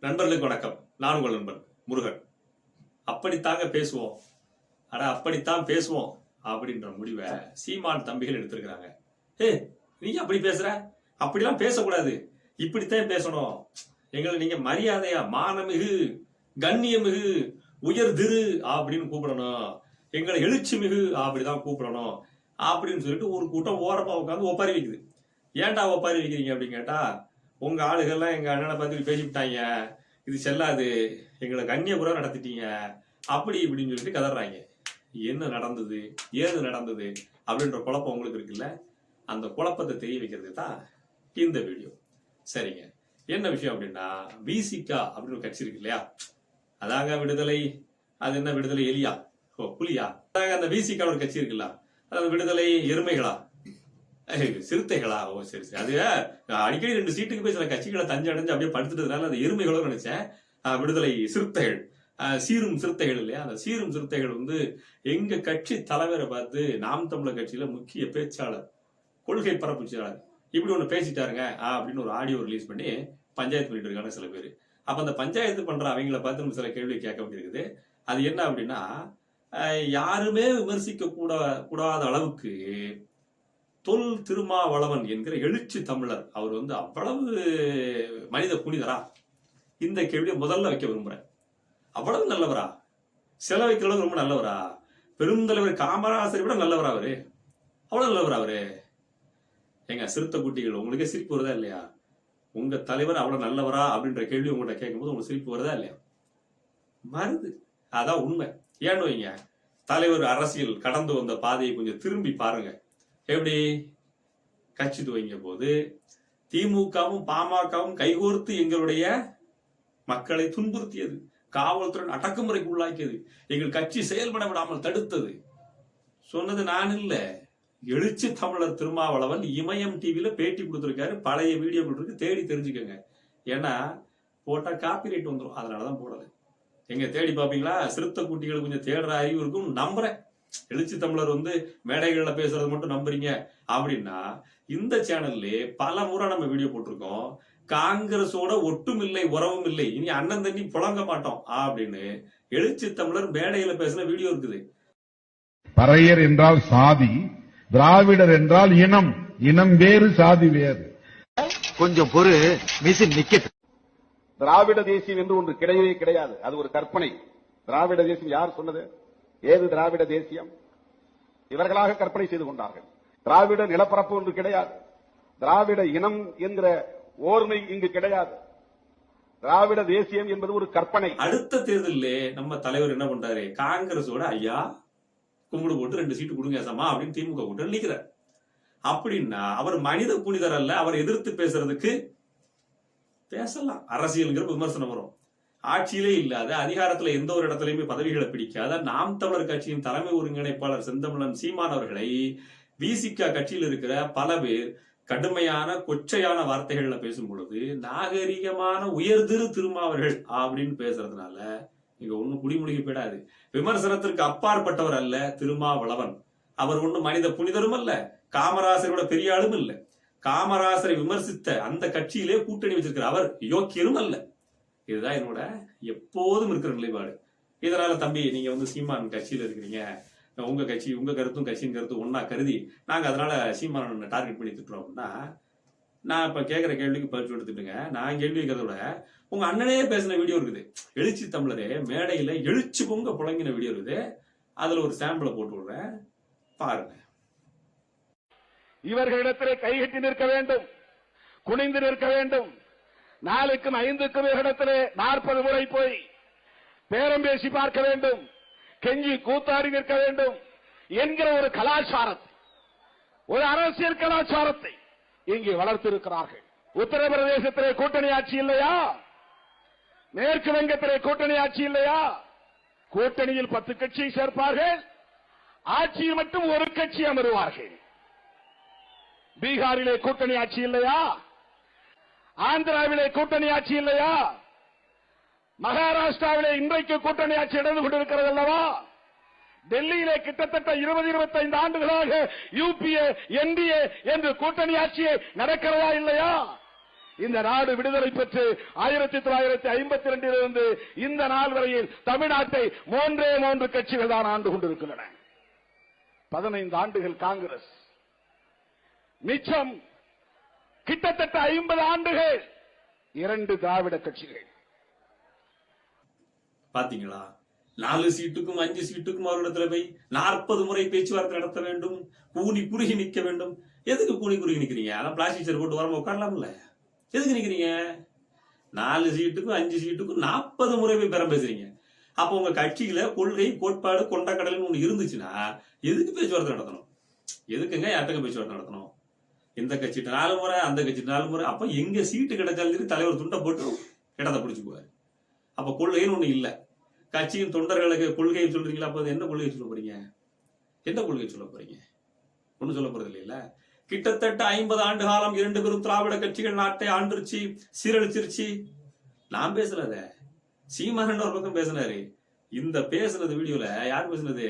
நண்பர்களுக்கு வணக்கம். நான் உங்கள் நண்பன் முருகன். அப்படித்தாங்க பேசுவோம். ஆனா அப்படித்தான் பேசுவோம் அப்படின்ற முடிவை சீமான் தம்பிகள் எடுத்திருக்கிறாங்க. ஏ நீ அப்படி பேசுற? அப்படிலாம் பேசக்கூடாது. இப்படித்தான் பேசணும். எங்களை நீங்க மரியாதையா மானமிகு கண்ணியமிகு உயர் திரு அப்படின்னு கூப்பிடணும். எங்களை எழுச்சி மிகு அப்படிதான் கூப்பிடணும். அப்படின்னு சொல்லிட்டு ஒரு கூட்டம் ஓரமா உட்காந்து ஒப்பாரி வைக்குது. ஏன்டா ஒப்பாரி வைக்கிறீங்க அப்படின்னு கேட்டா உங்க ஆளுகள்லாம் எங்க அண்ணனை பார்த்து பேசிவிட்டாங்க. இது செல்லாது. எங்களை கண்ணியபுரம் நடத்திட்டீங்க. அப்படி இப்படின்னு சொல்லிட்டு கதறாங்க. என்ன நடந்தது? ஏது நடந்தது? அப்படின்ற குழப்பம் உங்களுக்கு இருக்குல்ல? அந்த குழப்பத்தை தெரிய வைக்கிறது தான் இந்த வீடியோ சரிங்க. என்ன விஷயம் அப்படின்னா பிசிகா அப்படின்னு ஒரு கட்சி இருக்கு இல்லையா அதாங்க விடுதலை. அது என்ன விடுதலை எலியா? ஓ புலியா? அதாங்க அந்த பிசிகா ஒரு கட்சி இருக்குல்ல? அது விடுதலை எருமைகளா? சிறுத்தைகளாகவும் சிறுத்தைகளா ஓ சரி சரி. அது அடிக்கடி ரெண்டு சீட்டுக்கு போய் சில கட்சிகளை தஞ்சு அடைஞ்சு அப்படியே படுத்துட்டதுனால அந்த எருமைகளோ நினைச்சேன். விடுதலை சிறுத்தைகள். சீரும் சிறுத்தைகள் இல்லையா? அந்த சீரும் சிறுத்தைகள் வந்து எங்க கட்சி தலைவரை பார்த்து நாம் தமிழர் கட்சியில முக்கிய பேச்சாளர் கொள்கை பரப்புச்சியாளர் இப்படி ஒண்ணு பேசிட்டாருங்க அப்படின்னு ஒரு ஆடியோ ரிலீஸ் பண்ணி பஞ்சாயத்து பண்ணிட்டு இருக்காங்க சில பேர். அப்ப அந்த பஞ்சாயத்து பண்ற அவங்கள பார்த்து நம்ம சில கேள்வி கேட்க வேண்டியிருக்குது. அது என்ன அப்படின்னா யாருமே விமர்சிக்க கூட கூடாத அளவுக்கு தொல் திருமாவளவன் என்கிற எழுச்சி தமிழர். அவர் வந்து அவ்வளவு மனித புனிதரா? இந்த கேள்வியை முதல்ல வைக்க விரும்புகிறேன் அவ்வளவு நல்லவரா? சில வைக்கிற அளவுக்கு ரொம்ப நல்லவரா? பெருந்தலைவர் காமராசரை விட நல்லவரா அவரு? அவ்வளவு நல்லவரா அவரு? எங்க சிறுத்த குட்டிகள் உங்களுக்கே சிரிப்பு வருதா இல்லையா? உங்க தலைவர் அவ்வளவு நல்லவரா அப்படின்ற கேள்வி உங்கள்கிட்ட கேட்கும்போது உங்களுக்கு சிரிப்பு வருதா இல்லையா? மருது அதான் உண்மை. ஏன்னு வைங்க தலைவர் அரசியல் கடந்து வந்த பாதையை கொஞ்சம் திரும்பி பாருங்க. எப்படி? கட்சி துவங்கிய போது திமுகவும் பாமகவும் கைகோர்த்து எங்களுடைய மக்களை துன்புறுத்தியது. காவல்துறை அடக்குமுறைக்கு உள்ளாக்கியது. எங்கள் கட்சி செயல்பட விடாமல் தடுத்தது. சொன்னது நான் இல்ல. எழுச்சி தமிழர் திருமாவளவன் இமயம் டிவியில பேட்டி கொடுத்துருக்காரு. பழைய வீடியோ இருக்கு தேடி தெரிஞ்சுக்கோங்க. ஏன்னா போட்டா காப்பிரைட் வந்துடும் அதனாலதான் போடல. எங்க தேடி பாப்பீங்களா சிறுத்தை குட்டிகள் கொஞ்சம் தேடுற அறிவு இருக்கும். நம்புறேன். எழுச்சி தமிழர் வந்து மேடைகள்ல பேசுறது மட்டும் நம்புறீங்க. அப்படின்னா இந்த சேனல்ல பல முறை நம்ம வீடியோ போட்டிருக்கோம். காங்கிரஸோட ஒட்டும் இல்லை உறவும் இல்லை. இனி அண்ணன் தண்ணி புழங்க மாட்டோம் அப்படின்னு எழுச்சி தமிழர் மேடையில பேசின வீடியோ இருக்குது. பறையர் என்றால் சாதி திராவிடர் என்றால் இனம். இனம் வேறு சாதி வேறு. கொஞ்சம் பொறு மிஷின் நிக்கட்டும் திராவிட தேசியம் என்று ஒன்று கிடையவே கிடையாது. அது ஒரு கற்பனை. திராவிட தேசியம் யார் சொன்னது? ஏது திராவிட தேசியம்? இவர்களாக கற்பனை செய்து கொண்டார்கள். திராவிட நிலப்பரப்பு ஒன்று கிடையாது. திராவிட இனம் என்கிற ஓர்மை இங்கு கிடையாது. திராவிட தேசியம் என்பது ஒரு கற்பனை. அடுத்த தேர்தலில் நம்ம தலைவர் என்ன பண்றாரு? காங்கிரஸோட ஐயா கும்பிடு போட்டு ரெண்டு சீட்டு கொடுங்க சமா அப்படின்னு திமுக கூட்டம் நிக்கிறார். அப்படின்னா அவர் மனித புனிதர் அல்ல அவர் எதிர்த்து பேசுறதுக்கு பேசலாம். அரசியல்ங்கிற விமர்சனம் வரும். ஆட்சியிலே இல்லாத அதிகாரத்துல எந்த ஒரு இடத்துலயுமே பதவிகளை பிடிக்காத நாம் தமிழர் கட்சியின் தலைமை ஒருங்கிணைப்பாளர் செந்தமிழன் சீமான் அவர்களை விசிகா கட்சியில் இருக்கிற பல பேர் கடுமையான கொச்சையான வார்த்தைகள்ல பேசும் பொழுது நாகரிகமான உயர்திரு திருமாவர்கள் அப்படின்னு பேசுறதுனால இங்க ஒண்ணும் குடிமுழுகி போயிடாது. விமர்சனத்திற்கு அப்பாற்பட்டவர் அல்ல திருமாவளவன். அவர் ஒண்ணும் மனித புனிதரும் அல்ல காமராசரோட பெரிய ஆளும் இல்ல. காமராசரை விமர்சித்த அந்த கட்சியிலே கூட்டணி வச்சிருக்கிற அவர் யோக்கியரும் அல்ல. இதுதான் என்னோட எப்போதும் இருக்கிற நிலைப்பாடு. இதனால தம்பி நீங்க வந்து சீமான் கட்சியில இருக்கிறீங்க. உங்க கட்சி உங்க கருத்தும் கட்சியின் கருத்தும் ஒன்னா கருதி நாங்க அதனால சீமான் டார்கெட் பண்ணி திட்டுறோம் அப்படின்னா நான் இப்ப கேட்கிற கேள்விக்கு பரிசு எடுத்துட்டுங்க நான் கேள்வி விட உங்க அண்ணனே பேசின வீடியோ இருக்குது. எழுச்சி தமிழரே மேடையில எழுச்சி பொங்க புழங்கின வீடியோ இருக்குது. அதுல ஒரு சாம்பிளை போட்டு விடுறேன். பாருங்க. இவர்களிடத்திலே கைகட்டி நிற்க வேண்டும். குனிந்து நிற்க வேண்டும். நாலுக்கும் ஐந்துக்கும் இடத்திலே நாற்பது முறை போய் பேரம் பேசி பார்க்க வேண்டும். கெஞ்சி கூத்தாடி நிற்க வேண்டும். என்கிற ஒரு கலாச்சாரத்தை ஒரு அரசியல் கலாச்சாரத்தை இங்கே வளர்த்திருக்கிறார்கள். உத்தரப்பிரதேசத்திலே கூட்டணி ஆட்சி இல்லையா? மேற்கு வங்கத்திலே கூட்டணி ஆட்சி இல்லையா? கூட்டணியில் பத்து கட்சியை சேர்ப்பார்கள். ஆட்சியில் மட்டும் ஒரு கட்சி அமருவார்கள். பீகாரிலே கூட்டணி ஆட்சி இல்லையா? ஆந்திராவிலே கூட்டணி ஆட்சி இல்லையா? மகாராஷ்டிராவிலே இன்றைக்கு கூட்டணி ஆட்சி நடந்து கொண்டிருக்கிறது அல்லவா? டெல்லியிலே கிட்டத்தட்ட இருபது இருபத்தைந்து ஆண்டுகளாக யூபிஏ என்டிஏ என்று கூட்டணி ஆட்சியை நடக்கிறதா இல்லையா? இந்த நாடு விடுதலை பெற்று ஆயிரத்தி தொள்ளாயிரத்தி ஐம்பத்தி ரெண்டிலிருந்து இந்த நாள் வரையில் தமிழ்நாட்டை மூன்றே மூன்று கட்சிகள் தான் ஆண்டு கொண்டிருக்கின்றன. பதினைந்து ஆண்டுகள் காங்கிரஸ். மிச்சம் கிட்டத்தட்ட ஐம்பது ஆண்டுகள் இரண்டு திராவிட கட்சிகள். பாத்தீங்களா? நாலு சீட்டுக்கும் அஞ்சு சீட்டுக்கும் அவரிடத்துல போய் நாற்பது முறை பேச்சுவார்த்தை நடத்த வேண்டும் கூனி குறுகி நிக்க வேண்டும். எதுக்கு கூனி குறுகி நிக்கிறீங்க அதான் பிளாஸ்டிக் சேர் போட்டு வரமா உட்காரலாம்ல. எதுக்கு நிக்கிறீங்க நாலு சீட்டுக்கும் அஞ்சு சீட்டுக்கும் நாற்பது முறை போய் பெற பேசுறீங்க. அப்போ உங்க கட்சியில கொள்கை கோட்பாடு கொண்ட கடல்னு ஒண்ணு இருந்துச்சுன்னா எதுக்கு பேச்சுவார்த்தை நடத்தணும்? எதுக்குங்க யார்கிட்ட பேச்சுவார்த்தை நடத்தணும்? இந்த கட்சிட்டு நாலு முறை அந்த கட்சிட்டு நாலு முறை. அப்போ எங்க சீட்டு கிடைச்சாலும் தலைவர் துண்டை போட்டு இடத்தை பிடிச்சிக்குவார் அப்போ கொள்கைன்னு ஒண்ணு இல்லை. கட்சியின் தொண்டர்களுக்கு கொள்கையை சொல்றீங்களா? அப்போ என்ன கொள்கையை சொல்ல போறீங்க? என்ன கொள்கையை சொல்ல போறீங்க? ஒண்ணும் சொல்ல போறது இல்லையில கிட்டத்தட்ட ஐம்பது ஆண்டு காலம் இரண்டு பேரும் திராவிட கட்சிகள் நாட்டை ஆண்டுருச்சு சீரழிச்சிருச்சு. நான் பேசுறத சீமகன் ஒரு பக்கம் பேசினாரு. இந்த பேசுனது வீடியோல யார் பேசுனது?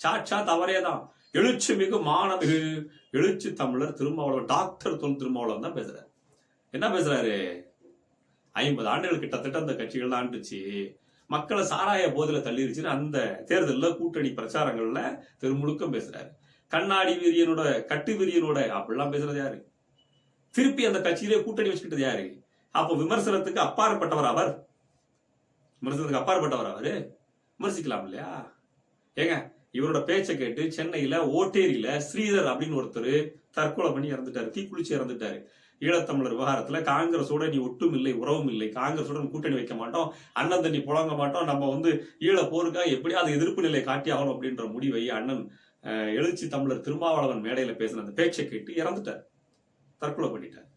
சாட்சாத் அவரே தான் எழுச்சி மிகு மாணமிகு எழுச்சி தமிழர் திருமாவளவன் டாக்டர் தொல் திருமாவளவன் தான் பேசுறாரு. என்ன பேசுறாரு? ஐம்பது ஆண்டுகள் கிட்டத்தட்ட அந்த கட்சிகள் ஆண்டுச்சு. மக்களை சாராய போதில தள்ளிருச்சுன்னு அந்த தேர்தலில் கூட்டணி பிரச்சாரங்கள்ல திருமுழுக்கம் பேசுறாரு. கண்ணாடி வீரியனோட கட்டு வீரியனோட அப்படிலாம் பேசுறது யாரு? திருப்பி அந்த கட்சியிலே கூட்டணி வச்சுக்கிட்டது யாரு? அப்போ விமர்சனத்துக்கு அப்பாற்பட்டவர் அவர். விமர்சனத்துக்கு அப்பாற்பட்டவர் அவரு. விமர்சிக்கலாம் இல்லையா? ஏங்க இவரோட பேச்சை கேட்டு சென்னையில ஓட்டேரியில ஸ்ரீதர் அப்படின்னு ஒருத்தர் தற்கொலை பண்ணி இறந்துட்டாரு. தீக்குளிச்சு இறந்துட்டாரு. ஈழத்தமிழர் விவகாரத்துல காங்கிரஸோட நீ ஒட்டும் இல்லை உறவும் இல்லை. காங்கிரஸோட கூட்டணி வைக்க மாட்டோம். அண்ணன் தண்ணி புழங்க மாட்டோம். நம்ம வந்து ஈழ போருக்காக எப்படியாவது எதிர்ப்பு நிலை காட்டி ஆகணும் அப்படின்ற முடிவை அண்ணன் எழுச்சி தமிழர் திருமாவளவன் மேடையில பேசின அந்த பேச்சை கேட்டு இறந்துட்டார். தற்கொலை பண்ணிட்டார்.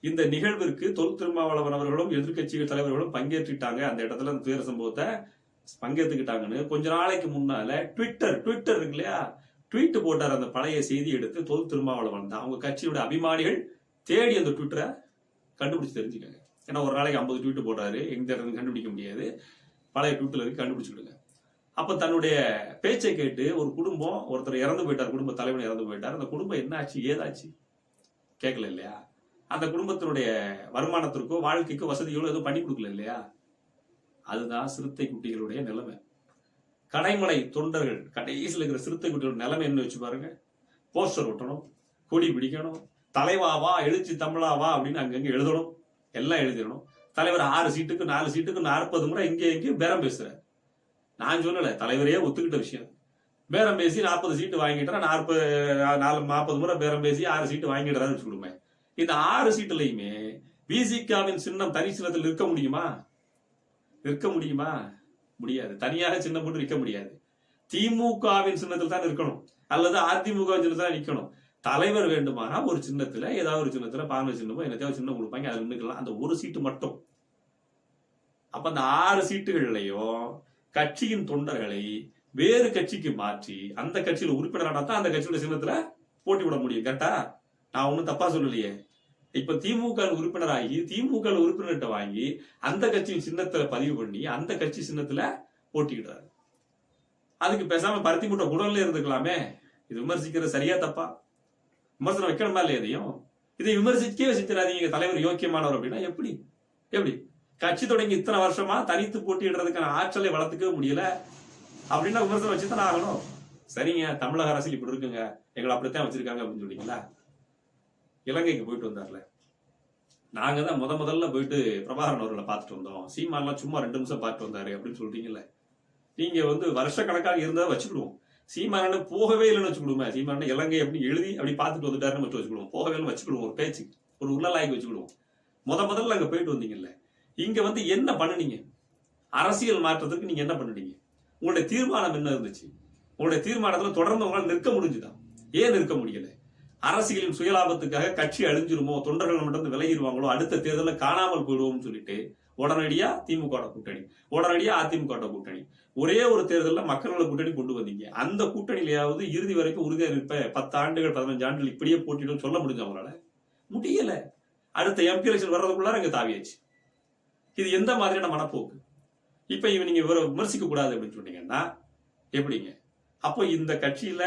இந்த நிகழ்விற்கு தொல் திருமாவளவன் அவர்களும் எதிர்க்கட்சிகள் தலைவர்களும் பங்கேற்றிட்டாங்க. அந்த இடத்துல அந்த துயர சம்பவத்தை பங்கேற்றுக்கிட்டாங்கன்னு கொஞ்ச நாளைக்கு முன்னால ட்விட்டர் ட்விட்டர் இருக்கு இல்லையா ட்வீட் போட்டார் அந்த பழைய செய்தி எடுத்து தொல் திருமாவளவன் தான். அவங்க கட்சியோட அபிமானிகள் தேடி அந்த ட்விட்டரை கண்டுபிடிச்சு தெரிஞ்சுக்கங்க. ஏன்னா ஒரு நாளைக்கு ஐம்பது ட்வீட் போடுறாரு எங்க இருந்து கண்டுபிடிக்க முடியாது. பழைய ட்வீட்ல இருக்கு கண்டுபிடிச்சுக்கிடுங்க அப்ப தன்னுடைய பேச்சை கேட்டு ஒரு குடும்பம் ஒருத்தர் இறந்து போயிட்டார் குடும்ப தலைவன் இறந்து போயிட்டார். அந்த குடும்பம் என்ன ஆச்சு ஏதாச்சு? கேட்கல இல்லையா? அந்த குடும்பத்தினுடைய வருமானத்திற்கோ வாழ்க்கைக்கோ வசதிகளோ எதுவும் பண்ணி கொடுக்கல இல்லையா? அதுதான் சிறுத்தை குட்டிகளுடைய நிலைமை. கடைமலை தொண்டர்கள் கடைசியில் இருக்கிற சிறுத்தை குட்டிகளோட நிலைமை என்ன வச்சு பாருங்க. போஸ்டர் ஒட்டணும் கொடி பிடிக்கணும் தலைவாவா எழுச்சி தமிழாவா அப்படின்னு அங்கங்கே எழுதணும். எல்லாம் எழுதிடணும். தலைவர் ஆறு சீட்டுக்கு நாலு சீட்டுக்கு நாற்பது முறை இங்கே எங்கேயும் பேரம் பேசுறாரு. நான் சொல்லலை தலைவரே ஒத்துக்கிட்ட விஷயம். பேரம் பேசி நாற்பது சீட்டு வாங்கிட்டா நாற்பது நாலு நாற்பது முறை பேரம் பேசி ஆறு சீட்டு வாங்கிடுறாரு வச்சுக்கிடுமே இந்த ஆறு சீட்டுலையுமே விசிகாவின் சின்னம் தனி சின்னத்தில் இருக்க முடியுமா? நிற்க முடியுமா? முடியாது. தனியாக சின்னம் போட்டு நிற்க முடியாது. திமுகவின் சின்னத்தில் தான் இருக்கணும். அல்லது அதிமுக சின்னத்தில் தான் நிற்கணும் தலைவர் வேண்டுமானா ஒரு சின்னத்துல ஏதாவது ஒரு சின்னத்துல பானை சின்னமோ என்னத்தையாவது சின்னம் கொடுப்பாங்க அது நின்னுக்கலாம். அந்த ஒரு சீட்டு மட்டும். அப்ப அந்த ஆறு சீட்டுகள்லையும் கட்சியின் தொண்டர்களை வேறு கட்சிக்கு மாற்றி அந்த கட்சியில உறுப்பினரானா தான் அந்த கட்சியோட சின்னத்துல போட்டி விட முடியும். கரெக்டா? நான் ஒன்றும் தப்பா சொல்லலையே. இப்ப திமுக உறுப்பினராகி திமுக உறுப்பினர்கிட்ட வாங்கி அந்த கட்சியின் சின்னத்துல பதிவு பண்ணி அந்த கட்சி சின்னத்துல போட்டிக்கிட்டாரு அதுக்கு பேசாம பருத்தி மூட்டை குடல்ல இருந்துக்கலாமே. இது விமர்சிக்கிறது சரியா தப்பா? விமர்சனம் வைக்கணுமா இல்லையா இதையும்? இதை விமர்சிக்கவே செஞ்சிடாதீங்க தலைவர் யோக்கியமானவர் அப்படின்னா எப்படி? எப்படி? கட்சி தொடங்கி இத்தனை வருஷமா தனித்து போட்டியிடுறதுக்கான ஆற்றலை வளர்த்துக்கவே முடியல. அப்படின்னா விமர்சனம் வச்சு தானே ஆகணும். சரிங்க தமிழக அரசியல் இப்படி இருக்குங்க. எங்களை அப்படித்தான் வச்சிருக்காங்க அப்படின்னு சொன்னீங்களா இலங்கைக்கு போயிட்டு வந்தார்ல. நாங்க தான் முத முதல்ல போயிட்டு பிரபாகரன் அவர்களை பார்த்துட்டு வந்தோம். சீமான்லாம் சும்மா ரெண்டு நிமிஷம் பார்த்துட்டு வந்தாரு அப்படின்னு சொல்றீங்கல்ல. நீங்க வந்து வருஷ கணக்காக இருந்தா வச்சுக்கிடுவோம். சீமானு போகவே இல்லைன்னு வச்சுக்கிடுவோமே. சீமான இலங்கை அப்படி எழுதி அப்படி பார்த்துட்டு வந்துட்டாருன்னு மட்டும் வச்சுக்கிடுவோம். போகவே இல்லை வச்சுக்கிடுவோம். ஒரு பேச்சு ஒரு உள்ளலாய்க்கு வச்சுக்கிடுவோம். முத முதல்ல அங்க போயிட்டு வந்தீங்கல்ல. இங்க வந்து என்ன பண்ணுனீங்க? அரசியல் மாற்றத்துக்கு நீங்க என்ன பண்ணினீங்க? உங்களுடைய தீர்மானம் என்ன இருந்துச்சு? உங்களுடைய தீர்மானத்துல தொடர்ந்து உங்களால் நிற்க முடிஞ்சுதா? ஏன் நிற்க முடியலை? அரசியலின் சுயலாபத்துக்காக கட்சி அழிஞ்சிருமோ தொண்டர்கள் மட்டும் விலகிடுவாங்களோ அடுத்த தேர்தலில் காணாமல் போயிடுவோம்னு சொல்லிட்டு உடனடியா திமுக கூட்டணி உடனடியா அதிமுக கூட்டணி. ஒரே ஒரு தேர்தலில் மக்களோட கூட்டணி கொண்டு வந்தீங்க. அந்த கூட்டணியிலையாவது இறுதி வரைக்கும் உறுதியாக நிற்ப பத்து ஆண்டுகள் பதினஞ்சு ஆண்டுகள் இப்படியே போட்டிடும் சொல்ல முடிஞ்ச அவங்களால முடியல. அடுத்த எம்பி எலெக்ஷன் வர்றதுக்குள்ளார இங்க தாவியாச்சு. இது எந்த மாதிரியான மனப்போக்கு? இப்ப இவன் நீங்க விமர்சிக்க கூடாது அப்படின்னு சொன்னீங்கன்னா எப்படிங்க? அப்போ இந்த கட்சியில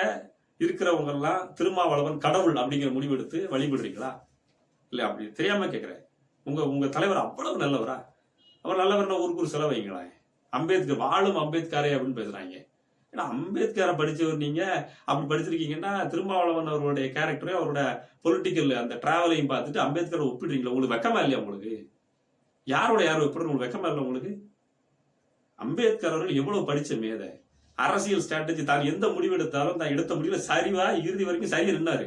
இருக்கிறவங்க எல்லாம் திருமாவளவன் கடவுள் அப்படிங்கிற முடிவெடுத்து வழிபடுறீங்களா? இல்லை அப்படி தெரியாம கேட்குறேன் உங்க உங்க தலைவர் அவ்வளவு நல்லவரா? அவர் நல்லவர்னா ஊருக்கு ஒரு செலவு வைங்களேன் அம்பேத்கர் வாழும் அம்பேத்கரே அப்படின்னு பேசுறாங்க. ஏன்னா அம்பேத்கரை படிச்சவர் நீங்க அப்படி படிச்சிருக்கீங்கன்னா திருமாவளவன் அவருடைய கேரக்டரையும் அவரோட பொலிட்டிக்கல் அந்த டிராவலையும் பார்த்துட்டு அம்பேத்கரை ஒப்பிடுறீங்களா? உங்களுக்கு வெக்கமா இல்லையா உங்களுக்கு? யாரோட யார் ஒப்பிடுறது? உங்களுக்கு வெக்கமா இல்லை உங்களுக்கு? அம்பேத்கர் அவர்கள் எவ்வளவு படிச்ச மேதை? அரசியல் ஸ்ட்ராட்டஜி தான் எந்த முடிவு எடுத்தாலும் தான் எடுத்த முடிவுல சரிவா இறுதி வரைக்கும் சரியா நின்னாரு.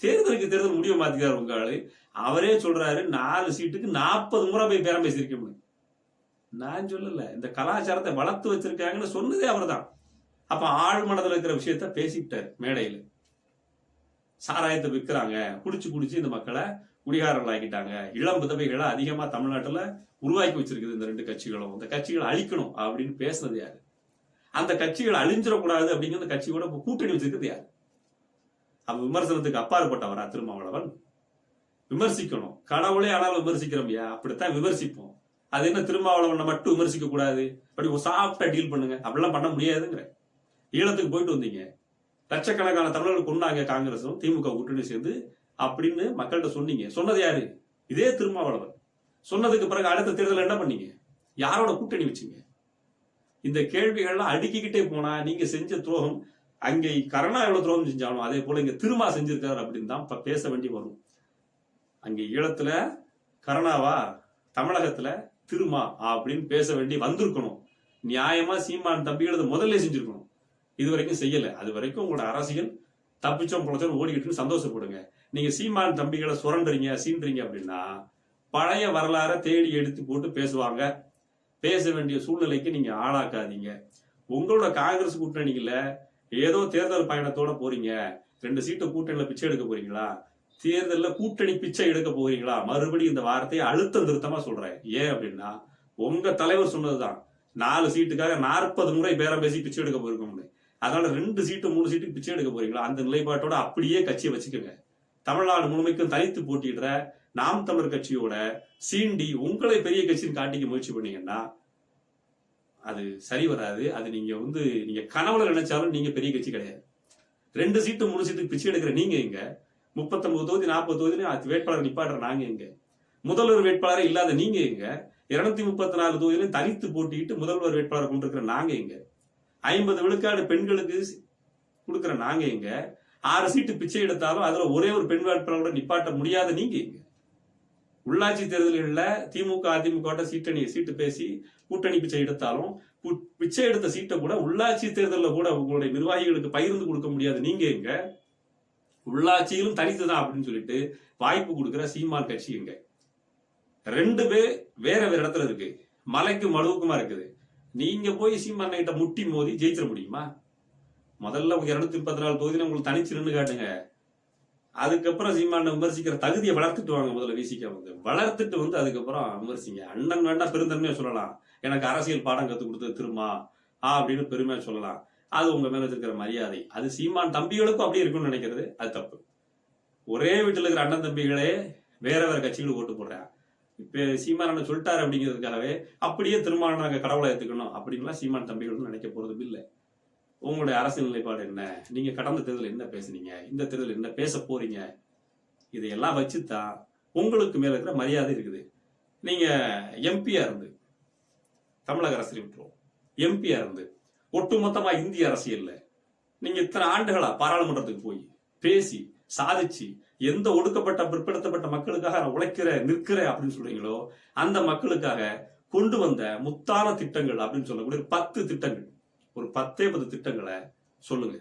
தேர்தலுக்கு தேர்தல் முடிவை மாத்திக்கிறார் உங்க ஆளு. அவரே சொல்றாரு நாலு சீட்டுக்கு நாற்பது முறை போய் பேரம் பேசியிருக்கோம்னு நான் சொல்லல. இந்த கலாச்சாரத்தை வளர்த்து வச்சிருக்காங்கன்னு சொன்னதே அவர் தான் அப்ப ஆழ் மனதில் இருக்கிற விஷயத்த பேசிக்கிட்டாரு மேடையில. சாராயத்தை விற்கிறாங்க குடிச்சு குடிச்சு இந்த மக்களை குடிகாரர்கள் ஆக்கிட்டாங்க. இளம் விதவைகளை அதிகமா தமிழ்நாட்டுல உருவாக்கி வச்சிருக்குது இந்த ரெண்டு கட்சிகளும். இந்த கட்சிகளை அழிக்கணும் அப்படின்னு பேசினது யாரு? அந்த கட்சிகள் அழிஞ்சிடக்கூடாது அப்படிங்கிற அந்த கட்சியோட கூட்டணி வச்சிருக்கிறது யார்? அவர் விமர்சனத்துக்கு அப்பாற்பட்டவரா திருமாவளவன்? விமர்சிக்கணும். கடவுளே ஆனாலும் விமர்சிக்கிறோம்யா அப்படித்தான் விமர்சிப்போம். அது என்ன திருமாவளவனை மட்டும் விமர்சிக்க கூடாது? அப்படி சாஃப்டா டீல் பண்ணுங்க. அப்படிலாம் பண்ண முடியாதுங்கிற. ஈழத்துக்கு போயிட்டு வந்தீங்க. லட்சக்கணக்கான தமிழர்கள் கொண்டாங்க காங்கிரஸும் திமுக கூட்டணி சேர்ந்து அப்படின்னு மக்கள்கிட்ட சொன்னீங்க. சொன்னது யாரு? இதே திருமாவளவன். சொன்னதுக்கு பிறகு அடுத்த தேர்தல் என்ன பண்ணீங்க? யாரோட கூட்டணி வச்சீங்க? இந்த கேள்விகள்லாம் அடுக்கிக்கிட்டே போனா நீங்க செஞ்ச துரோகம் அங்கே கருணா எவ்வளவு துரோகம் செஞ்சாலும் அதே போல இங்க திருமா செஞ்சிருக்காரு அப்படின்னு தான் இப்ப பேச வேண்டி வரும். அங்க ஈழத்துல கருணாவா தமிழகத்துல திருமா அப்படின்னு பேச வேண்டி வந்திருக்கணும். நியாயமா சீமான் தம்பிகளது முதல்ல செஞ்சிருக்கணும். இது வரைக்கும் செய்யல. அது வரைக்கும் உங்களோட அரசியல் தப்பிச்சோம் பொழைச்சோம் ஓடிக்கிட்டுன்னு சந்தோஷப்படுங்க. நீங்க சீமான் தம்பிகளை சுரண்டுறீங்க சீன்றீங்க அப்படின்னா பழைய வரலாற தேடி எடுத்து போட்டு பேசுவாங்க. பேச வேண்டிய சூழ்நிலைக்கு நீங்க ஆளாக்காதீங்க. உங்களோட காங்கிரஸ் கூட்டணியில ஏதோ தேர்தல் பயணத்தோட போறீங்க. ரெண்டு சீட்டு கூட்டணியில பிச்சை எடுக்க போறீங்களா? தேர்தலில் கூட்டணி பிச்சை எடுக்க போறீங்களா? மறுபடியும் இந்த வார்த்தையை அழுத்தம் திருத்தமா சொல்றேன். ஏன் அப்படின்னா உங்க தலைவர் சொன்னதுதான். நாலு சீட்டுக்காக நாற்பது முறை பேரம் பேசி பிச்சை எடுக்க போயிருக்கோம்னு அதனால ரெண்டு சீட்டு மூணு சீட்டு பிச்சை எடுக்க போறீங்களா? அந்த நிலைப்பாட்டோட அப்படியே கட்சியை வச்சுக்கோங்க. தமிழ்நாடு முழுமைக்கும் தனித்து போட்டிடுற நாம் தமிழ் கட்சியோட சீண்டி உங்களை பெரிய கட்சின்னு காட்டிக்க முயற்சி பண்ணீங்கன்னா அது சரி வராது. அது நீங்க வந்து நீங்க கனவுல நினைச்சாலும் நீங்க பெரிய கட்சி கிடையாது. ரெண்டு சீட்டு மூணு சீட்டு பிச்சை எடுக்கிற நீங்க இங்க முப்பத்தொன்பது தொகுதி நாற்பது தொகுதி வேட்பாளர் நிப்பாடுற நாங்க இங்க முதல்வர் வேட்பாளரே இல்லாத நீங்க இங்க இருநூத்தி முப்பத்தி நாலு தொகுதியிலும் தனித்து போட்டிட்டு முதல்வர் வேட்பாளர் கொண்டிருக்கிற நாங்க எங்க? ஐம்பது விழுக்காடு பெண்களுக்கு கொடுக்குற நாங்க இங்க ஆறு சீட்டு பிச்சை எடுத்தாலும் அதுல ஒரே ஒரு பெண் வேட்பாளரோட நிப்பாட்ட முடியாத நீங்க இங்க உள்ளாட்சி தேர்தல்களில் திமுக அதிமுக சீட்டணி சீட்டு பேசி கூட்டணி பிச்சை எடுத்தாலும் பிச்சை எடுத்த சீட்டை கூட உள்ளாட்சி தேர்தலில் கூட உங்களுடைய நிர்வாகிகளுக்கு பகிர்ந்து கொடுக்க முடியாது. நீங்க எங்க? உள்ளாட்சியிலும் தனித்துதான் அப்படின்னு சொல்லிட்டு வாய்ப்பு கொடுக்குற சீமான் கட்சி எங்க? ரெண்டு பேர் வேற வேற இடத்துல இருக்கு. மலைக்கும் மழுவுக்குமா இருக்குது? நீங்க போய் சீமான் கிட்ட முட்டி மோதி ஜெயிச்சிட முடியுமா? முதல்ல உங்க இருநூத்தி முப்பத்தி நாலு தொகுதியில் உங்களுக்கு தனிச்சு நின்று காட்டுங்க. அதுக்கப்புறம் சீமான விமர்சிக்கிற தகுதியை வளர்த்துட்டு வாங்க முதல்ல விசிக்க வந்து. வளர்த்துட்டு வந்து அதுக்கப்புறம் விமர்சிங்க. அண்ணன் வேண்டாம் பெருந்தன்மையா சொல்லலாம். எனக்கு அரசியல் பாடம் கத்து கொடுத்தது திருமா ஆ அப்படின்னு பெருமையா சொல்லலாம். அது உங்க மேல இருக்கிற மரியாதை. அது சீமான் தம்பிகளுக்கும் அப்படி இருக்கும்னு நினைக்கிறது அது தப்பு. ஒரே வீட்டுல இருக்கிற அண்ணன் தம்பிகளே வேற வேற கட்சிகளுக்கு ஓட்டு போடுறேன் இப்ப சீமான் அண்ணன் சொல்லிட்டாரு அப்படிங்கிறதுக்காகவே அப்படியே திரும்ப கடவுளை ஏத்துக்கணும் அப்படின்லாம் சீமான் தம்பிகளும் நினைக்க போறதும் இல்லை. உங்களுடைய அரசியல் நிலைப்பாடு என்ன? நீங்க கடந்த தேர்தல் என்ன பேசுனீங்க? இந்த தேர்தல் என்ன பேச போறீங்க? இதையெல்லாம் வச்சுதான் உங்களுக்கு மேல இருக்கிற மரியாதை இருக்குது. நீங்க எம்பியா இருந்து தமிழக அரசியல் விட்டுருவோம். எம்பியா இருந்து ஒட்டுமொத்தமா இந்திய அரசியல்ல நீங்க இத்தனை ஆண்டுகளா பாராளுமன்றத்துக்கு போய் பேசி சாதிச்சு எந்த ஒடுக்கப்பட்ட பிற்படுத்தப்பட்ட மக்களுக்காக நான் உழைக்கிறேன் நிற்கிறேன் அப்படின்னு சொல்றீங்களோ அந்த மக்களுக்காக கொண்டு வந்த முத்தான திட்டங்கள் அப்படின்னு சொல்லக்கூடிய பத்து திட்டங்கள். ஒரு பத்தே பத்து திட்டங்களை சொல்லுங்க.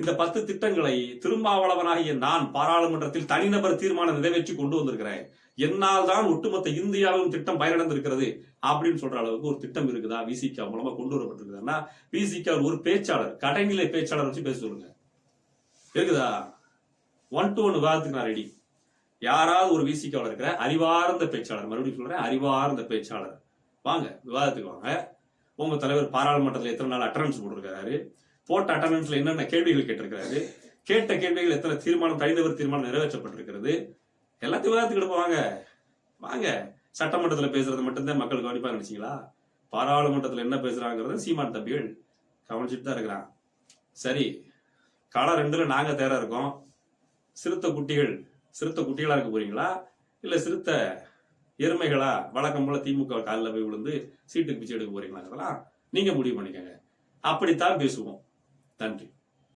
இந்த பத்து திட்டங்களை திருமாவளவனாகிய நான் பாராளுமன்றத்தில் தனிநபர் தீர்மானம் நிறைவேற்றி கொண்டு வந்திருக்கிறேன். என்னால் தான் ஒட்டுமொத்த இந்தியாவிலும் திட்டம் பயனடைந்திருக்கிறது அப்படின்னு சொல்ற அளவுக்கு ஒரு திட்டம் இருக்குதா? விசிகா மூலமா கொண்டு வரப்பட்டிருக்குதுன்னா விசிகா ஒரு பேச்சாளர் கடைநிலை பேச்சாளர் வச்சு பேச சொல்லுங்க. இருக்குதா ஒன் டு ஒன் விவாதத்துக்கு நான் ரெடி யாராவது ஒரு விசிகாவில் இருக்கிற அறிவார்ந்த பேச்சாளர் மறுபடியும் சொல்றேன் அறிவார்ந்த பேச்சாளர். வாங்க விவாதத்துக்கு வாங்க. உங்க தலைவர் பாராளுமன்றத்தில் எத்தனை நாள் அட்டனன்ஸ் போட்டிருக்காரு போட்ட அட்டனன்ஸில் என்னென்ன கேள்விகள் கேட்டிருக்காரு கேட்ட கேள்விகள் எத்தனை தீர்மானம் தனிநபர் தீர்மானம் நிறைவேற்றப்பட்டிருக்கிறது? எல்லாத்தையும் விவாதத்துக்கிட்டு வாங்க. வாங்க. சட்டமன்றத்தில் பேசுறது மட்டும்தான் மக்கள் கவனிப்பா நினைச்சிங்களா? பாராளுமன்றத்தில் என்ன பேசுறாங்கிறத சீமான் தம்பிகள் கவனிச்சுட்டு தான் இருக்கிறான். சரி. களம் ரெண்டுல நாங்க தேர இருக்கோம். சிறுத்தை குட்டிகள் சிறுத்தை குட்டிகளா இருக்க போறீங்களா? இல்ல சிறுத்தை எருமைகளா? வழக்கம் போல திமுக காலில் போய் விழுந்து சீட்டுக்கு பிச்சை எடுக்க போறீங்களா அதெல்லாம் நீங்க முடிவு பண்ணிக்கங்க. அப்படித்தான் பேசுவோம். நன்றி.